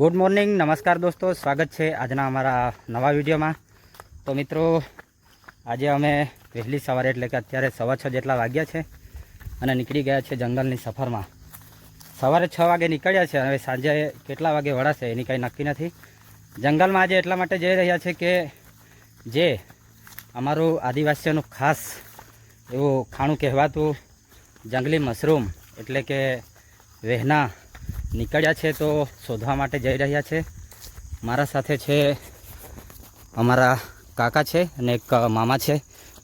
Good morning, નમસ્કાર દોસ્તો, સ્વાગત છે આજના અમારા નવા વિડીયોમાં. તો મિત્રો, આજે અમે વહેલી સવારે, એટલે કે અત્યારે સવા છ જેટલા વાગ્યા છે અને નીકળી ગયા છે જંગલની સફરમાં. સવારે છ વાગે નીકળ્યા છે હવે સાંજે કેટલા વાગે વળાશે એની કંઈ નક્કી નથી. જંગલમાં આજે એટલા માટે જઈ રહ્યા છે કે જે અમારું આદિવાસીઓનું ખાસ એવું ખાણું કહેવાતું જંગલી મશરૂમ, એટલે કે વહેના નીકળ્યા છે તો શોધવા માટે જઈ રહ્યા છે. મારા સાથે છે અમારા કાકા છે અને એક મામા છે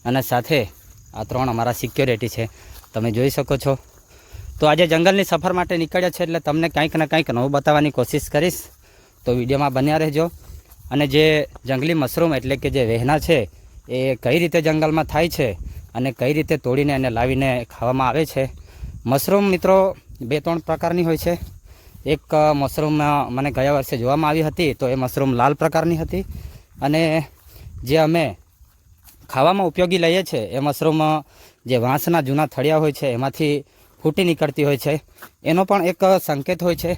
અને સાથે આ ત્રણ અમારા સિક્યોરિટી છે. તમે જોઈ શકો છો. તો આજે જંગલની સફર માટે નીકળ્યા છે એટલે તમને કંઈક ને કંઈક નવું બતાવવાની કોશિશ કરીશ. તો વિડીયોમાં બન્યા રહેજો. અને જે જંગલી મશરૂમ એટલે કે જે વહેના છે એ કઈ રીતે જંગલમાં થાય છે અને કઈ રીતે તોડીને એને લાવીને ખાવામાં આવે છે. મશરૂમ મિત્રો બે ત્રણ પ્રકારની હોય છે. એક મશરૂમ મને ગયા વર્ષે જોવામાં આવી હતી તો એ મશરૂમ લાલ પ્રકારની હતી અને જે અમે ખાવામાં ઉપયોગી લઈએ છીએ એ મશરૂમ જે વાંસના જૂના થળિયા હોય છે એમાંથી ફૂટી નીકળતી હોય છે. એનો પણ એક સંકેત હોય છે.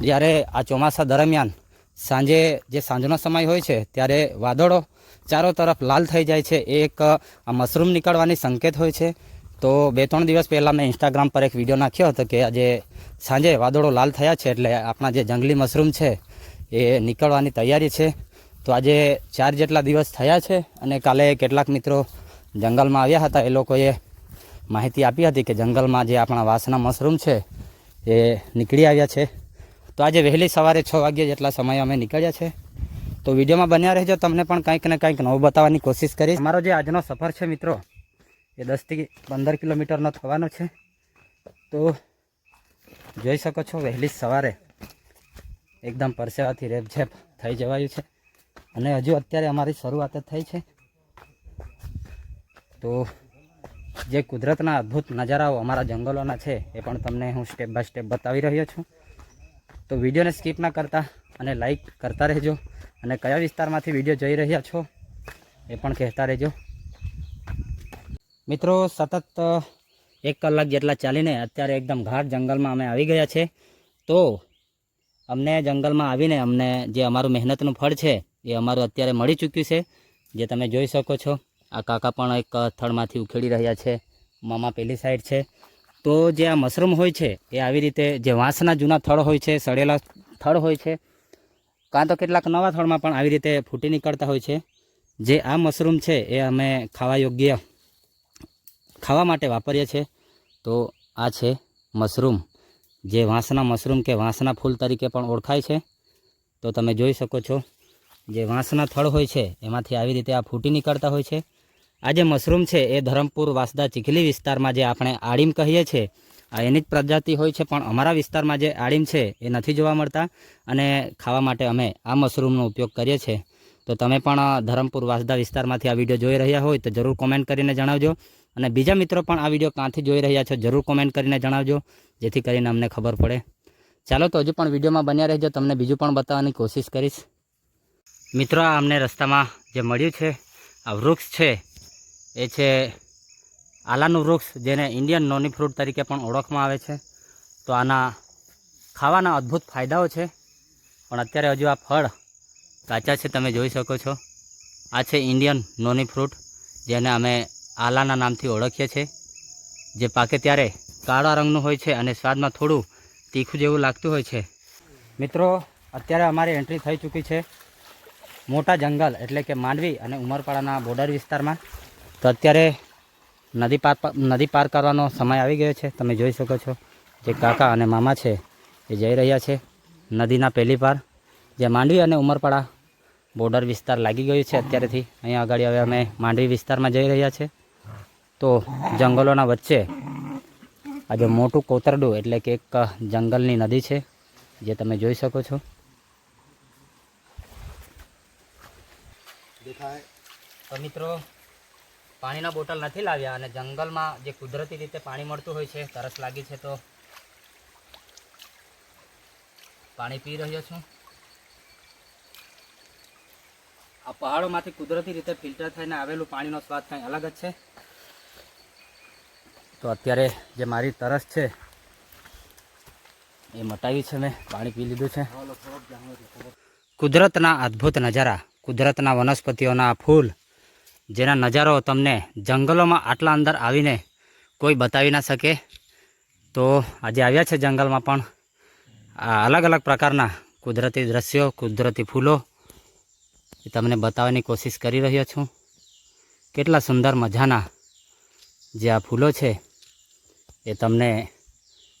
જ્યારે આ ચોમાસા દરમિયાન સાંજે જે સાંજનો સમય હોય છે ત્યારે વાદળો ચારો તરફ લાલ થઈ જાય છે એ એક આ મશરૂમ નીકળવાની સંકેત હોય છે. તો બે ત્રણ દિવસ પહેલાં મેં ઇન્સ્ટાગ્રામ પર એક વીડિયો નાખ્યો હતો કે આજે સાંજે વાદળો લાલ થયા છે એટલે આપણા જે જંગલી મશરૂમ છે એ નીકળવાની તૈયારી છે. તો આજે ચાર જેટલા દિવસ થયા છે અને કાલે કેટલાક મિત્રો જંગલમાં આવ્યા હતા. એ લોકોએ માહિતી આપી હતી કે જંગલમાં જે આપણા વાસના મશરૂમ છે એ નીકળી આવ્યા છે. તો આજે વહેલી સવારે છ વાગ્યા જેટલા સમય અમે નીકળ્યા છે. તો વિડીયોમાં બન્યા રહેજો. તમને પણ કંઈક ને કંઈક નવું બતાવવાની કોશિશ કરીશ. અમારો જે આજનો સફર છે મિત્રો એ દસથી પંદર કિલોમીટરનો થવાનો છે. તો જોઈ શકો છો, વહેલી સવારે એકદમ પરસેવાથી રેપઝેપ થઈ જવાયું છે. અને હજુ અત્યારે અમારી શરૂઆત થઈ છે. તો જે કુદરતના અદ્ભુત નજારાઓ અમારા જંગલોના છે, એ પણ તમને હું સ્ટેપ બાય સ્ટેપ બતાવી રહ્યો છું. તો વિડીયોને સ્કીપ ના કરતા અને લાઈક કરતા રહેજો. અને કયા વિસ્તારમાંથી વીડિયો જોઈ રહ્યા છો, એ પણ કહેતા રહેજો. મિત્રો, સતત એક કલાક જેટલા ચાલીને અત્યારે એકદમ ઘાટ જંગલમાં અમે આવી ગયા છે. તો, અમને જંગલમાં આવીને અમને જે અમારું મહેનતનું ફળ છે, એ અમારું અત્યારે મળી ચૂક્યું છે, જે તમે જોઈ શકો છો. આ કાકા પણ એક થળમાંથી ઉખેડી રહ્યા છે, મામા પેલી સાઈડ છે. તો જે આ મશરૂમ હોય છે, એ આવી રીતે જે વાંસના જૂના થળ હોય છે, સડેલા થળ હોય છે, કાં તો કેટલાક નવા થળમાં પણ આવી રીતે ફૂટી નીકળતા હોય છે. જે આ મશરૂમ છે, એ અમે ખાવા યોગ્ય ખાવા માટે વાપરીએ છીએ, તો આ છે મશરૂમ. જે વાંસના મશરૂમ કે વાંસના ફૂલ તરીકે પણ ઓળખાય છે. તો તમે જોઈ શકો છો, જે વાંસના થળ હોય છે, એમાંથી આવી રીતે આ ફૂટી નીકળતા હોય છે. આ જે મશરૂમ છે, એ ધરમપુર વાસદા ચીખલી વિસ્તારમાં જે આપણે આડીમ કહીએ છીએ, આ એની જ પ્રજાતિ હોય છે, પણ અમારા વિસ્તારમાં જે આડીમ છે, એ નથી જોવા મળતા અને ખાવા માટે અમે આ મશરૂમનો ઉપયોગ કરીએ છીએ. તો તમે પણ ધરમપુર વાસદા વિસ્તારમાંથી આ વીડિયો જોઈ રહ્યા હોય, તો જરૂર કોમેન્ટ કરીને જણાવજો. અને બીજા મિત્રો પણ આ વીડિયો ક્યાંથી જોઈ રહ્યા છો જરૂર કોમેન્ટ કરીને જણાવજો, જેથી કરીને અમને ખબર પડે. ચાલો તો હજુ પણ વિડીયોમાં બન્યા રહેજો, તમને બીજું પણ બતાવવાની કોશિશ કરીશ. મિત્રો, આ અમને રસ્તામાં જે મળ્યું છે, આ વૃક્ષ છે, એ છે આલાનું વૃક્ષ, જેને ઇન્ડિયન નોની ફ્રૂટ તરીકે પણ ઓળખવામાં આવે છે. તો આના ખાવાના અદ્ભુત ફાયદાઓ છે, પણ અત્યારે હજુ આ ફળ કાચા છે, તમે જોઈ શકો છો. આ છે ઇન્ડિયન નોની ફ્રૂટ જેને અમે આલાના નામથી ઓળખીએ છીએ, જે પાકે ત્યારે કાળા રંગનું હોય છે અને સ્વાદમાં થોડું તીખું જેવું લાગતું હોય છે. મિત્રો, અત્યારે અમારી એન્ટ્રી થઈ ચૂકી છે મોટા જંગલ, એટલે કે માંડવી અને ઉમરપાડાના બોર્ડર વિસ્તારમાં. તો અત્યારે નદી પાર નદી પાર કરવાનો સમય આવી ગયો છે. તમે જોઈ શકો છો જે કાકા અને મામા છે એ જઈ રહ્યા છે નદીના પહેલી પાર જે માંડવી અને ઉમરપાડા બોર્ડર વિસ્તાર લાગી ગયું છે અત્યારેથી. અહીંયા આગળ હવે અમે માંડવી વિસ્તારમાં જઈ રહ્યા છે. તો જંગલોના વચ્ચે આજે મોટું કોતરડું એટલે કે એક જંગલની નદી છે, જે તમે જોઈ શકો છો. તો મિત્રો, પાણીના બોટલ નથી લાવ્યા અને જંગલમાં જે કુદરતી રીતે પાણી મળતું હોય છે, તરસ લાગી છે તો પાણી પી રહ્યો છું. આ પહાડોમાંથી કુદરતી રીતે ફિલ્ટર થઈને આવેલું પાણીનો સ્વાદ કંઈ અલગ જ છે. તો અત્યારે જે મારી તરસ છે, એ મટાવી છે મેં, પાણી પી લીધું છે. કુદરતના અદ્ભુત નજારા, કુદરતના વનસ્પતિઓના ફૂલ, જેના નજારો તમને જંગલોમાં આટલા અંદર આવીને કોઈ બતાવી ના શકે. તો આજે આવ્યા છે જંગલમાં પણ આ અલગ અલગ પ્રકારના કુદરતી દ્રશ્યો, કુદરતી ફૂલો, એ તમને બતાવવાની કોશિશ કરી રહ્યો છું. કેટલા સુંદર મજાના જે આ ફૂલો છે એ તમને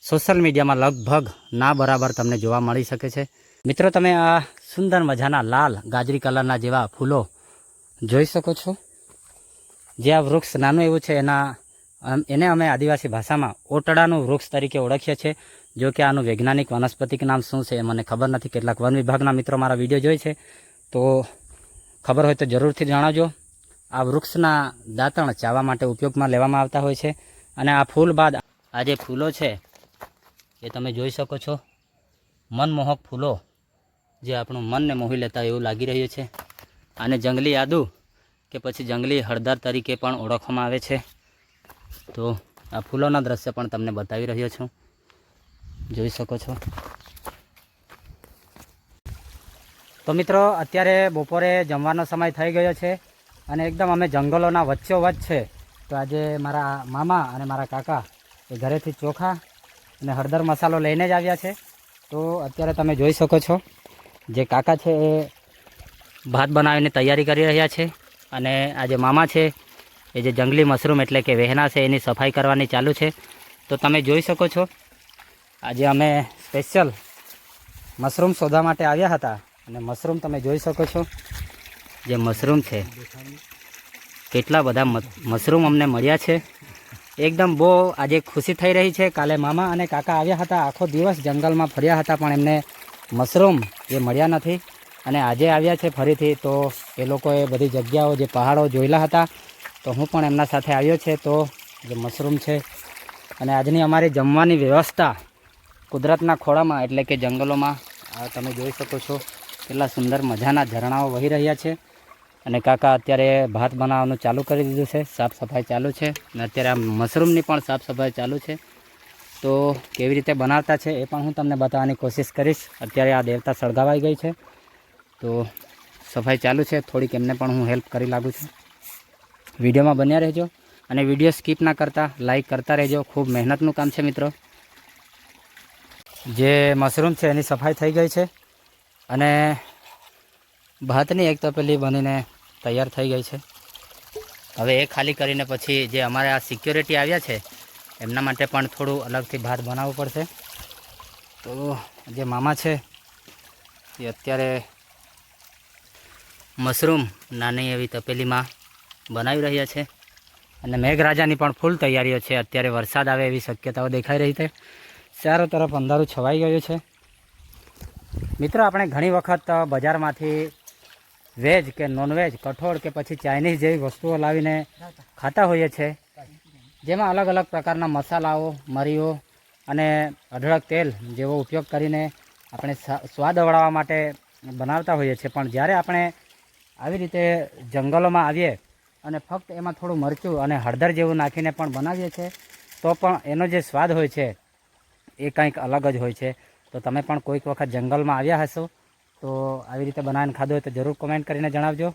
સોશિયલ મીડિયામાં લગભગ ના બરાબર તમને જોવા મળી શકે છે. મિત્રો, તમે આ સુંદર મજાના લાલ ગાજરી કલરના જેવા ફૂલો જોઈ શકો છો. જે આ વૃક્ષ નાનું એવું છે, એના એને અમે આદિવાસી ભાષામાં ઓટડાનું વૃક્ષ તરીકે ઓળખીએ છીએ, જો કે આનું વૈજ્ઞાનિક વનસ્પતિક નામ શું છે એ મને ખબર નથી. કેટલાક વન વિભાગના મિત્રો મારા વીડિયો જોઈ છે, તો ખબર હોય તો જરૂરથી જણાવજો. આ વૃક્ષના દાંતણ ચાવા માટે ઉપયોગમાં લેવામાં આવતા હોય છે, અને આ ફૂલ બાદ આ જે ફૂલો છે, એ તમે જોઈ શકો છો. મનમોહક ફૂલો, જે આપણું મનને મોહી લેતા એવું લાગી રહ્યું છે. આને જંગલી આદુ કે પછી જંગલી હળદર તરીકે પણ ઓળખવામાં આવે છે. તો આ ફૂલોના દ્રશ્ય પણ તમને બતાવી રહ્યો છું. જોઈ શકો છો. તો મિત્રો, અત્યારે બપોરે જમવાનો સમય થઈ ગયો છે અને એકદમ અમે જંગલોના વચ્ચોવચ્ચ છે. તો આજે મારા મામા અને મારા કાકા એ ઘરેથી ચોખા અને હળદર મસાલો લઈને જ આવ્યા છે. તો અત્યારે તમે જોઈ શકો છો, જે કાકા છે એ ભાત બનાવીને તૈયારી કરી રહ્યા છે અને આ જે મામા છે એ જે જંગલી મશરૂમ એટલે કે વહેના છે એની સફાઈ કરવાની ચાલુ છે. તો તમે જોઈ શકો છો, આજે અમે સ્પેશિયલ મશરૂમ શોધવા માટે આવ્યા હતા અને મશરૂમ તમે જોઈ શકો છો, જે મશરૂમ છે. કેટલા બધા મશરૂમ અમને મળ્યા છે. એકદમ બહુ આજે ખુશી થઈ રહી છે. કાલે મામા અને કાકા આવ્યા હતા. આખો દિવસ જંગલમાં ફર્યા હતા, પણ એમને મશરૂમ એ મળ્યા નથી. અને આજે આવ્યા છે ફરીથી, તો એ લોકોએ બધી જગ્યાઓ, જે પહાડો જોયેલા હતા, તો હું પણ એમના સાથે આવ્યો છે. તો જે મશરૂમ છે, અને આજની અમારી જમવાની વ્યવસ્થા કુદરતના ખોળામાં, એટલે કે જંગલોમાં તમે જોઈ શકો છો, કેટલા સુંદર મજાના ઝરણાઓ વહી રહ્યા છે. અને કાકા અત્યારે ભાત બનાવવાનું ચાલુ કરી દીધું છે, સાફ સફાઈ ચાલુ છે અને અત્યારે આ મશરૂમની પણ સાફ સફાઈ ચાલુ છે. તો કેવી રીતે બનાવતા છે એ પણ હું તમને બતાવવાની કોશિશ કરીશ. અત્યારે આ દેવતા સળગાવાઈ ગઈ છે. તો સફાઈ ચાલુ છે, થોડીક એમને પણ હું હેલ્પ કરી લાગુ છું. વિડીયોમાં બન્યા રહેજો અને વીડિયો સ્કીપ ના કરતા, લાઈક કરતા રહેજો. ખૂબ મહેનતનું કામ છે મિત્રો. જે મશરૂમ છે એની સફાઈ થઈ ગઈ છે અને ભાતની એક તપેલી બનીને તૈયાર થઈ ગઈ છે. હવે એ ખાલી કરીને પછી જે અમારે આ સિક્યોરિટી આવ્યા છે, એમના માટે પણ થોડું અલગથી ભાત બનાવવું પડશે. તો જે મામા છે, એ અત્યારે મશરૂમ નાની એવી તપેલીમાં બનાવી રહ્યા છે. અને મેઘરાજાની પણ ફૂલ તૈયારીઓ છે. અત્યારે વરસાદ આવે એવી શક્યતાઓ દેખાઈ રહી છે. ચારો તરફ અંધારું છવાઈ ગયું છે. મિત્રો, આપણે ઘણી વખત બજારમાંથી વેજ કે નોનવેજ, કઠોળ કે પછી ચાઇનીઝ જેવી વસ્તુઓ લાવીને ખાતા હોઈએ છીએ જેમાં અલગ અલગ પ્રકારના મસાલાઓ, મરીઓ અને અઢળક તેલ જેવો ઉપયોગ કરીને આપણે સ્વા- સ્વાદ વળાવવા માટે બનાવતા હોઈએ છીએ પણ જ્યારે આપણે આવી રીતે જંગલોમાં આવીએ અને ફક્ત એમાં થોડું મરચું અને હળદર જેવું નાખીને પણ બનાવીએ છીએ, તો પણ એનો જે સ્વાદ હોય છે એ કંઈક અલગ જ હોય છે. તો તમે પણ કોઈક વખત જંગલમાં આવ્યા હશો તો આવી રીતે બનાવીને ખાધો હોય તો જરૂર કોમેન્ટ કરીને જણાવજો.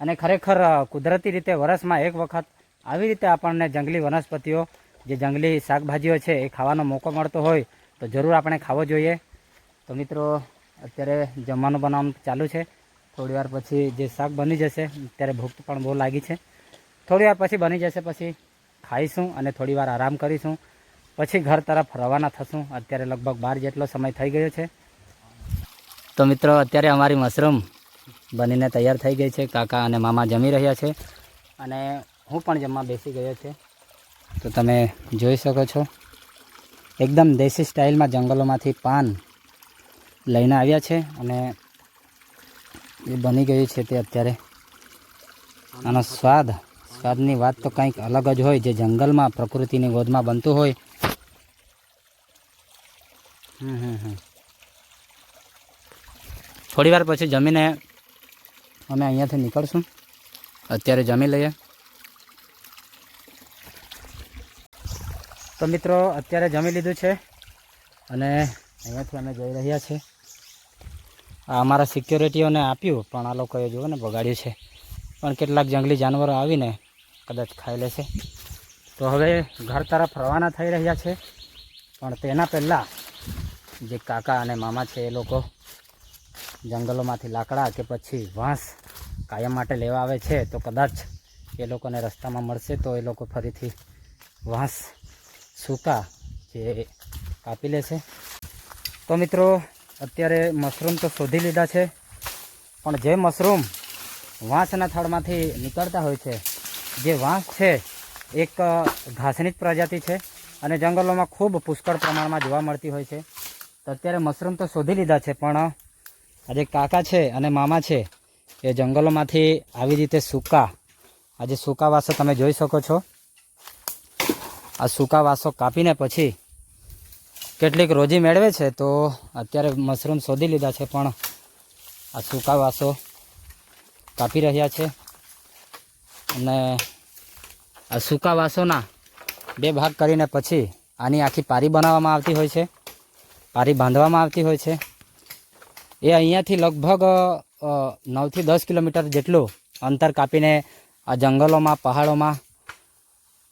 અને ખરેખર કુદરતી રીતે વરસમાં એક વખત આવી રીતે આપણને જંગલી વનસ્પતિઓ, જે જંગલી શાકભાજીઓ છે, એ ખાવાનો મોકો મળતો હોય તો જરૂર આપણે ખાવો જોઈએ. તો મિત્રો, અત્યારે જમવાનું બનાવવાનું ચાલુ છે. થોડીવાર પછી જે શાક બની જશે અત્યારે ભૂખ પણ બહુ લાગી છે. થોડીવાર પછી બની જશે, પછી ખાઈશું અને થોડીવાર આરામ કરીશું. પછી ઘર તરફ રવાના થશું. અત્યારે લગભગ બાર જેટલો સમય થઈ ગયો છે. તો મિત્રો, અત્યારે અમારી મશરૂમ બનીને તૈયાર થઈ ગઈ છે. કાકા અને મામા જમી રહ્યા છે અને હું પણ જમવા બેસી ગયો છે. તો તમે જોઈ શકો છો, એકદમ દેશી સ્ટાઇલમાં જંગલોમાંથી પાન લઈને આવ્યા છે અને એ બની ગયું છે તે અત્યારે. આનો સ્વાદ, સ્વાદની વાત તો કંઈક અલગ જ હોય, જે જંગલમાં, પ્રકૃતિની ગોદમાં બનતું હોય. હમ હમ હમ. થોડી વાર પછી જમીને અમે અહીંયાથી નીકળશું. અત્યારે જમી લઈએ. તો મિત્રો, અત્યારે જમી લીધું છે અને અહીંયાથી અમે જઈ રહ્યા છીએ. આ અમારા સિક્યોરિટીઓને આપ્યું, પણ આ લોકોએ જુઓ ને, બગાડ્યું છે. પણ કેટલાક જંગલી જાનવરો આવીને કદાચ ખાઈ લેશે. તો હવે ઘર તરફ રવાના થઈ રહ્યા છે. પણ તેના પહેલાં જે કાકા અને મામા છે એ લોકો જંગલોમાંથી લાકડા કે પછી વાંસ કાયમ માટે લેવા આવે છે, તો કદાચ એ લોકોને રસ્તામાં મળશે તો એ લોકો ફરીથી વાંસ સૂકા જે કાપી લેશે. તો મિત્રો, અત્યારે મશરૂમ તો શોધી લીધા છે, પણ જે મશરૂમ વાંસના થળમાંથી નીકળતા હોય છે, જે વાંસ છે, એક ઘાસની જ પ્રજાતિ છે અને જંગલોમાં ખૂબ પુષ્કળ પ્રમાણમાં જોવા મળતી હોય છે. તો અત્યારે મશરૂમ તો શોધી લીધા છે, પણ આ જે કાકા છે અને મામા છે. એ જંગલોમાંથી આવી રીતે સૂકા. આજે સૂકા વાસો તમે જોઈ શકો છો. આ સૂકા વાસો કાપીને પછી કેટલીક રોજી મેળવે છે તો અત્યારે મશરૂમ શોધી લીધા છે, પણ આ સૂકા વાસો કાપી રહ્યા છે. અને આ સૂકા વાસોના બે ભાગ કરીને પછી આની આખી પારી બનાવવામાં આવતી હોય છે. પારી બાંધવામાં આવતી હોય છે. એ અહીંયાથી લગભગ નવથી દસ કિલોમીટર જેટલું અંતર કાપીને આ જંગલોમાં, પહાડોમાં,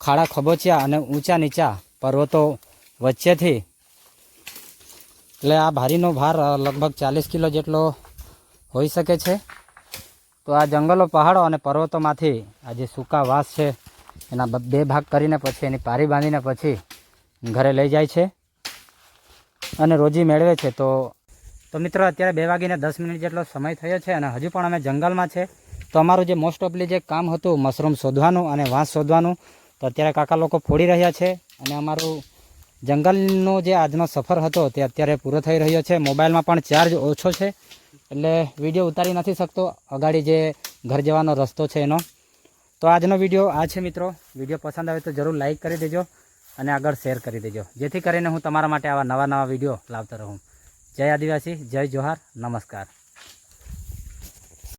ખાડા ખબોચિયા અને ઊંચા નીચા પર્વતો વચ્ચેથી, એટલે આ ભારીનો ભાર લગભગ ચાલીસ કિલો જેટલો હોઈ શકે છે. તો આ જંગલો, પહાડો અને પર્વતોમાંથી આ જે સૂકા વાસ છે, એના બે ભાગ કરીને પછી એની પારી બાંધીને પછી ઘરે લઈ જાય છે. અને રોજી મેળવે છે, તો તો મિત્રો, અત્યારે બે વાગીને દસ મિનિટ જેટલો સમય થયો છે અને હજુ પણ અમે જંગલમાં છે. તો અમારું જે મોસ્ટ ઓફલી જે કામ હતું મશરૂમ શોધવાનું અને વાંસ શોધવાનું, તો અત્યારે કાકા લોકો ફોડી રહ્યા છે અને અમારું જંગલનો જે આજનો સફર હતો તે અત્યારે પૂરો થઈ રહ્યો છે. મોબાઈલમાં પણ ચાર્જ ઓછો છે, એટલે વીડિયો ઉતારી નથી શકતો. અગાડી જે ઘર જવાનો રસ્તો છે એનો. તો આજનો વીડિયો આ છે મિત્રો. વીડિયો પસંદ આવે તો જરૂર લાઈક કરી દેજો અને આગળ શેર કરી દેજો. જેથી કરીને હું તમારા માટે આવા નવા નવા વીડિયો લાવતો રહું. જય આદિવાસી જય જોહાર નમસ્કાર.